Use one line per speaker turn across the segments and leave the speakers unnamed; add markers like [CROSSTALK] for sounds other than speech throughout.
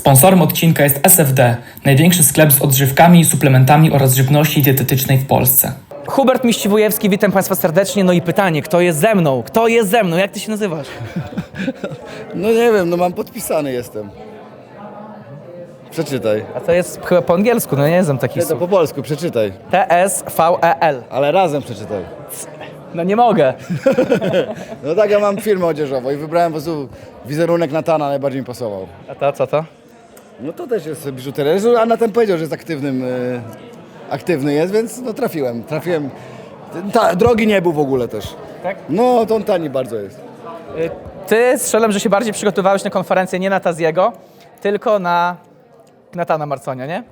Sponsorem odcinka jest SFD, największy sklep z odżywkami i suplementami oraz żywności dietetycznej w Polsce.
Hubert Miściwojewski, witam Państwa serdecznie. No i pytanie, kto jest ze mną? Kto jest ze mną? Jak Ty się nazywasz? [LAUGHS]
No nie wiem, no mam podpisany jestem. Przeczytaj.
A to jest chyba po angielsku, no nie znam takich
Nie, to po polsku, przeczytaj.
T-S-V-E-L.
Ale razem przeczytaj.
No nie mogę. [LAUGHS]
No tak, ja mam firmę odzieżową i wybrałem po prostu wizerunek Natana, najbardziej mi pasował.
A to co to?
No to też jest biżuteria. Zresztą A Natan powiedział, że jest aktywnym, e, aktywny jest, więc no trafiłem, trafiłem. Ta, drogi nie był w ogóle też.
Tak?
No, to on tani bardzo jest.
Y, Ty strzelam, że się bardziej przygotowałeś na konferencję nie na Taziego, tylko na Natana Marconia, nie?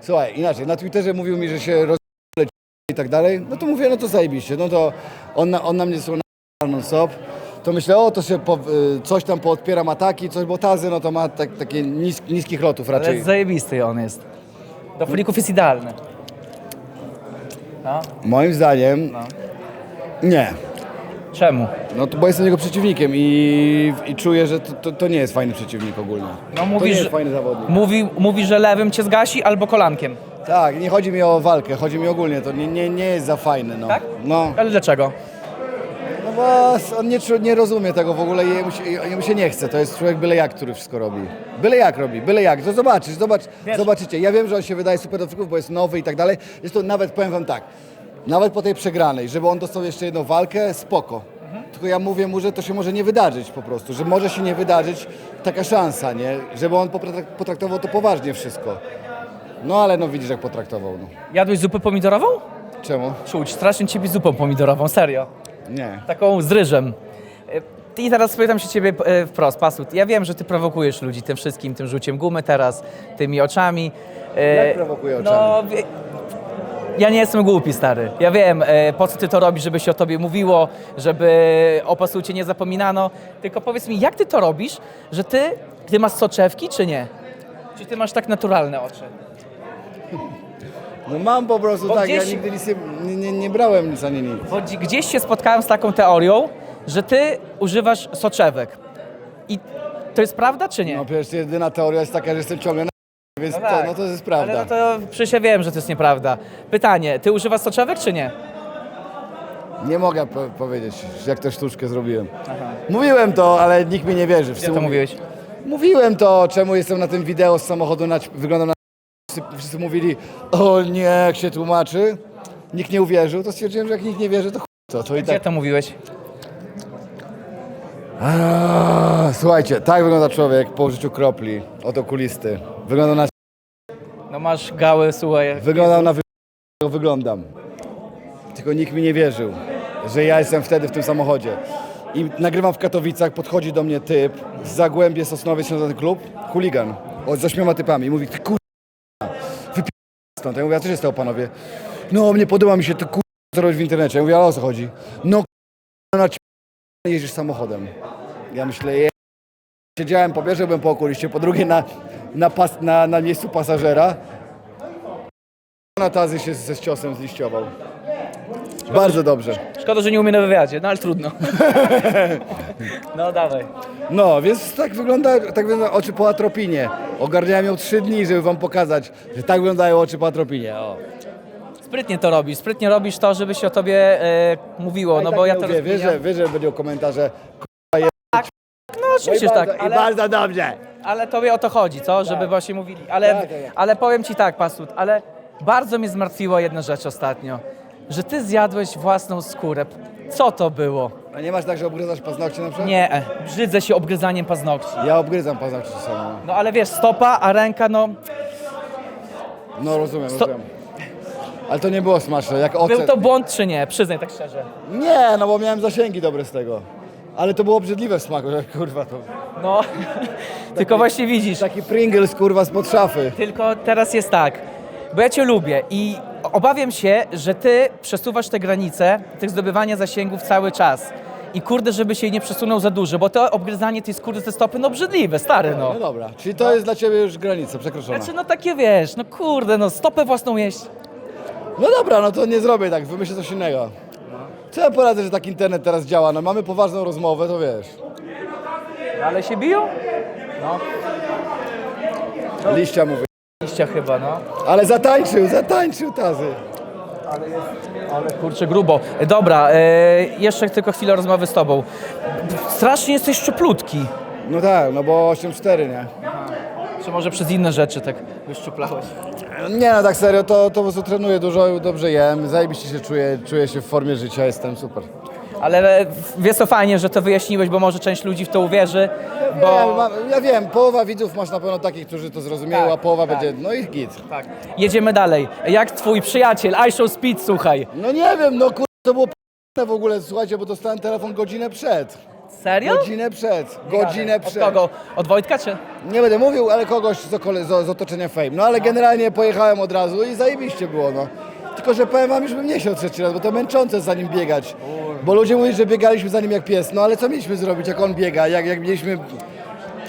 Słuchaj, inaczej, na Twitterze mówił mi, że się roz... i tak dalej, no to mówię, no to zajebiście, no to on na, on na mnie są non stop, to myślę, o, to się po, y, coś tam poodpieram ataki, coś, bo Tazy, no to ma tak, takie nis, niskich lotów raczej.
Ale zajebisty on jest. Do flików jest idealny. No,
Moim zdaniem, nie.
czemu?
No to bo jestem jego przeciwnikiem i, i czuję, że to, to, to nie jest fajny przeciwnik ogólnie.
No
to
mówi,
nie
że,
jest fajny zawodnik.
mówi, mówi, że lewym cię zgasi albo kolankiem.
Tak, nie chodzi mi o walkę, chodzi mi ogólnie, to nie, nie, nie jest za fajny, no.
Tak?
No,
Ale dlaczego?
Bo on nie, nie rozumie tego w ogóle i jemu się, jemu się nie chce, to jest człowiek byle jak, który wszystko robi. Byle jak robi, byle jak, to zobaczysz, zobacz,
Wiesz-
zobaczycie. Ja wiem, że on się wydaje super do trików, bo jest nowy i tak dalej, jest to nawet, powiem wam tak, nawet po tej przegranej, żeby on dostał jeszcze jedną walkę, spoko. Tylko ja mówię mu, że to się może nie wydarzyć po prostu, że może się nie wydarzyć taka szansa, nie? Żeby on potraktował to poważnie wszystko. No ale no widzisz jak potraktował, no.
Jadłeś zupę pomidorową?
Czemu?
Czuć, strasznie ciebie zupą pomidorową, serio.
Nie.
Taką z ryżem. I teraz spytam się ciebie e, wprost, Pasut. Ja wiem, że ty prowokujesz ludzi tym wszystkim, tym rzuciem gumy teraz, tymi oczami. E,
Jak prowokuję
No, wie- ja nie jestem głupi, stary. Ja wiem, e, po co ty to robisz, żeby się o tobie mówiło, żeby o Pasucie nie zapominano. Tylko powiedz mi, jak ty to robisz, że ty, ty masz soczewki, czy nie? Czy ty masz tak naturalne oczy?
No mam po prostu
Bo
tak,
gdzieś-
ja nigdy nic nie brałem nic ani nic.
Bo dzi- gdzieś się spotkałem z taką teorią, że ty używasz soczewek. I to jest prawda, czy nie?
No przecież jedyna teoria jest taka, że jestem ciągle na [LAUGHS] więc
No
to,
tak.
no to jest prawda.
Ale no to przecież ja wiem, że to jest nieprawda. Pytanie, ty używasz soczewek, czy nie?
Nie mogę po powiedzieć, jak tę sztuczkę zrobiłem. Mówiłem to, ale nikt mi nie wierzy.
Gdzie
Wszyscy
to
mówi-
mówiłeś?
Mówiłem to, czemu jestem na tym wideo z samochodu, na, wyglądam na... Wszyscy, wszyscy mówili, o nie, jak się tłumaczy. Nikt nie uwierzył, to stwierdziłem, że jak nikt nie wierzy, to chuj to, to i
Gdzie
tak.
to mówiłeś?
Aaaa, Słuchajcie, tak wygląda człowiek po użyciu kropli od okulisty. Wygląda na
No masz gały, słuchaj.
Wyglądam na wy... wyglądam. Tylko nikt mi nie wierzył, że ja jestem wtedy w tym samochodzie. I nagrywam w Katowicach, podchodzi do mnie typ z Zagłębie Sosnowiec, się nazywa ten klub, chuligan, o, z ośmioma typami. Mówi, ty kur... stąd. Ja mówię, a co się stało panowie? No, mnie podoba mi się to kur... co robisz w internecie. Ja mówię, ale o co chodzi? No, kur... na ci... jeździsz samochodem. Ja myślę, je... Siedziałem, po pierwsze byłem po okuliście, po drugie na, na, pas... na, na miejscu pasażera. Na tazy się ze ciosem zliściował. Bardzo dobrze.
Szkoda, że nie umie na wywiadzie, no ale trudno. [LAUGHS] no dawaj.
No, więc tak wygląda, tak wygląda oczy po atropinie. Ogarniałem ją trzy dni, żeby wam pokazać, że tak wyglądają oczy po atropinie. O.
Sprytnie to robisz, sprytnie robisz to, żeby się o tobie e, mówiło, no bo
tak
ja
nie
to
mówię, wiesz, że,
rozkminiam.
wiesz, że będą komentarze.
No oczywiście, że
I bardzo,
tak,
I
ale...
bardzo dobrze.
Ale tobie o to chodzi, co? Żeby właśnie mówili. Ale,
Tak, tak, tak.
ale powiem ci tak, Pasut, ale bardzo mnie zmartwiła jedna rzecz ostatnio. Że ty zjadłeś własną skórę. Co to było?
A nie masz tak, że obgryzasz paznokcie na przykład?
Nie, e, brzydzę się obgryzaniem paznokci.
Ja obgryzam paznokcie czasami.
No ale wiesz, stopa, a ręka, no...
No rozumiem,
Sto-
rozumiem. Ale to nie było smaczne, jak ocet.
Był to błąd czy nie? Przyznaj tak szczerze.
Nie, no bo miałem zasięgi dobre z tego. Ale to było obrzydliwe w smaku, [LAUGHS] że kurwa to...
No, [LAUGHS] tylko właśnie widzisz.
Taki Pringles kurwa spod szafy.
Tylko teraz jest tak, bo ja cię lubię i obawiam się, że ty przesuwasz te granice tych zdobywania zasięgów cały czas. I kurde, żeby się nie przesunął za dużo, bo to obgryzanie tej skóry ze stopy, no obrzydliwe, stary, no.
No dobra, czyli to jest dla ciebie już granica przekroczona.
Znaczy, no takie wiesz, no kurde, no stopę własną jeść.
No dobra, no to nie zrobię tak, wymyślę coś innego. Co ja poradzę, że tak internet teraz działa? No mamy poważną rozmowę, to wiesz.
Ale się biją? No.
Liścia mówię.
Liścia chyba, no.
Ale zatańczył, zatańczył tazy.
Ale kurczę, grubo. Dobra, e, jeszcze tylko chwilę rozmowy z tobą. Strasznie jesteś szczuplutki.
No tak, no bo 8-4, nie?
Czy może przez inne rzeczy tak wyszczuplałeś?
Nie no, tak serio, to, to po prostu trenuję dużo, dobrze jem, zajebiście się czuję, czuję się w formie życia, jestem super.
Ale wiesz co fajnie, że to wyjaśniłeś, bo może część ludzi w to uwierzy,
Ja,
bo...
mam, ja wiem, połowa widzów masz na pewno takich, którzy to zrozumieją,
Tak,
a połowa
tak.
będzie, no i git.
Tak. Jedziemy dalej. Jak twój przyjaciel, iShow Speed, słuchaj.
No nie wiem, no kur... to było p***ne w ogóle, słuchajcie, bo dostałem telefon godzinę przed.
Serio?
Godzinę przed, godzinę
Od
przed.
kogo? Od Wojtka czy?
Nie będę mówił, ale kogoś z, okole, z, z otoczenia Fame. No ale generalnie pojechałem od razu i zajebiście było, no. Tylko, że powiem wam, już bym nie chciał trzeci raz, bo to męczące za nim biegać. Bo ludzie mówią, że biegaliśmy za nim jak pies. No ale co mieliśmy zrobić, jak on biega? Jak, jak mieliśmy...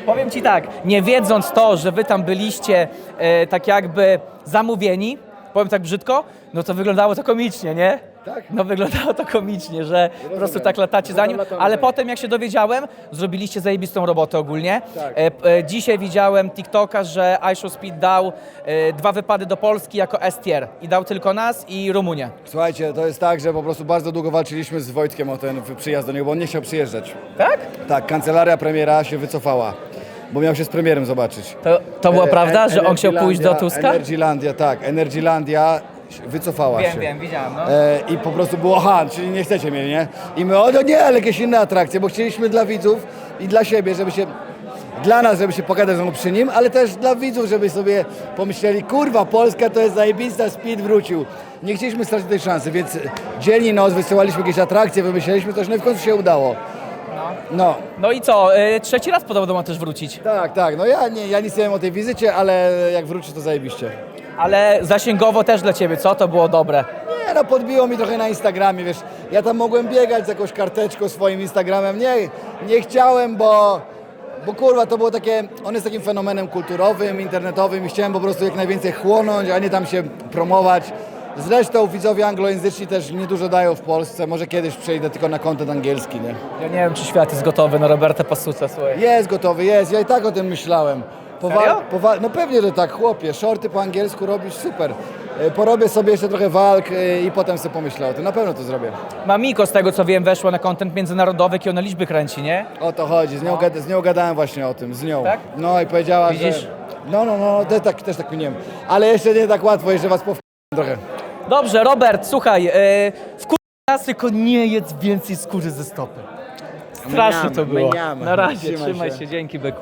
Powiem ci tak, nie wiedząc to, że wy tam byliście e, tak jakby zamówieni, powiem tak brzydko, no to wyglądało to komicznie, nie?
Tak.
No wyglądało to komicznie, że po prostu tak latacie za nim, ale potem jak się dowiedziałem, zrobiliście zajebistą robotę ogólnie.
Tak.
E, e, dzisiaj widziałem TikToka, że iShow Speed dał e, dwa wypady do Polski jako S-tier i dał tylko nas i Rumunię.
Słuchajcie, to jest tak, że po prostu bardzo długo walczyliśmy z Wojtkiem o ten przyjazd do niego, bo on nie chciał przyjeżdżać.
Tak?
Tak, kancelaria premiera się wycofała, bo miał się z premierem zobaczyć.
To, to była
E,
prawda, że on chciał pójść do Tuska?
Energylandia, tak, Energylandia wycofała
Wiem,
się.
wiem, widziałem, no.
E, I po prostu było, aha, czyli nie chcecie mnie, nie? I my, o no nie, ale jakieś inne atrakcje, bo chcieliśmy dla widzów i dla siebie, żeby się, dla nas, żeby się pogadać znowu przy nim, ale też dla widzów, żeby sobie pomyśleli, kurwa, Polska to jest zajebista, Speed wrócił. Nie chcieliśmy stracić tej szansy, więc dzień i noc wysyłaliśmy jakieś atrakcje, wymyśleliśmy coś, no i w końcu się udało. No,
No i co, e, trzeci raz podobno ma też wrócić.
tak, tak, no ja, nie, ja nic nie wiem o tej wizycie, ale jak wróci, to zajebiście.
Ale zasięgowo też dla ciebie, co? To było dobre.
Nie no, podbiło mi trochę na Instagramie, wiesz, ja tam mogłem biegać z jakąś karteczką swoim Instagramem, nie, nie chciałem, bo, bo kurwa, to było takie, on jest takim fenomenem kulturowym, internetowym i chciałem po prostu jak najwięcej chłonąć, a nie tam się promować. Zresztą widzowie anglojęzyczni też niedużo dają w Polsce, może kiedyś przejdę tylko na kontent angielski, nie?
Ja nie wiem, czy świat jest gotowy na Roberta Pasuca, słuchaj.
Jest gotowy, jest, ja i tak o tym myślałem.
Serio?
powa- no pewnie, że tak, chłopie, shorty po angielsku robisz super. E, Porobię sobie jeszcze trochę walk e, i potem sobie pomyślę o tym, na pewno to zrobię.
Mamiko, z tego co wiem, weszła na kontent międzynarodowy, jaki ona liczby kręci, nie?
O to chodzi, z nią, gada- z nią gadałem właśnie o tym, z nią.
Tak?
No i powiedziała,
Widzisz?
że... No, no, no, też tak, też tak miniłem. Ale jeszcze nie tak łatwo, jeszcze was pow... trochę.
Dobrze, Robert, słuchaj, yy, w nas tylko nie jedz więcej skóry ze stopy. Straszne to było.
mniamy.
Na razie,
Trzymaj
się, dzięki byku.